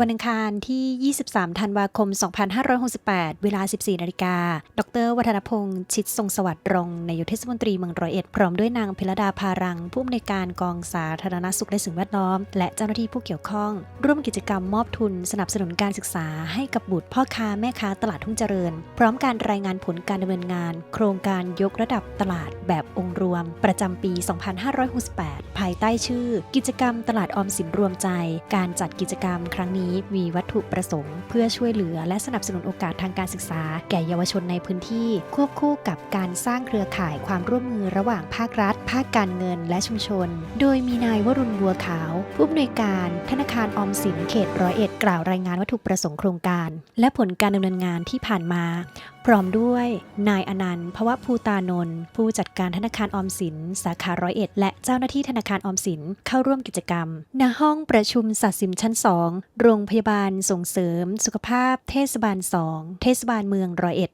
วันอังคารที่ 23 ธันวาคม 2568 เวลา 14 นาฬิกา ดร วัฒนพงษ์ชิดทรงสวัสดิ์รองนายกเทศมนตรีเมืองร้อยเอ็ด พร้อมด้วยนางพิรดาพารัง ผู้อำนวยการกองสาธารณสุขและสิ่งแวดล้อม และเจ้าหน้าที่ผู้เกี่ยวข้อง ร่วมกิจกรรมมอบทุนสนับสนุนการศึกษาให้กับบุตรพ่อค้าแม่ค้าตลาดทุ่งเจริญ พร้อมการรายงานผลการดำเนินงาน โครงการยกระดับตลาดแบบองค์รวม ประจำปี 2568 ภายใต้ชื่อ กิจกรรมตลาดออมสินรวมใจ การจัดกิจกรรมครั้งนี้มีวัตถุประสงค์ เพื่อช่วยเหลือและสนับสนุนโอกาสทางการศึกษา แก่เยาวชนในพื้นที่ ควบคู่กับการสร้างเครือข่ายความร่วมมือระหว่างภาครัฐ ภาคการเงินและชุมชน โดยมีนายวรุณบัวขาว ผู้อำนวยการ ธนาคารออมสินเขตร้อยเอ็ดกล่าวรายงานวัตถุประสงค์โครงการ และผลการดำเนินงานที่ผ่านมาพร้อมด้วยนายอนันต์ภวะภูตานนท์ผู้จัดการธนาคารออมสิน สาขาร้อยเอ็ด และเจ้าหน้าที่ธนาคารออมสินเข้าร่วมกิจกรรมณห้องประชุมสัตสิมชั้นสองโรงพยาบาลส่งเสริม สุขภาพเทศบาลสองเทศบาลเมืองร้อยเอ็ด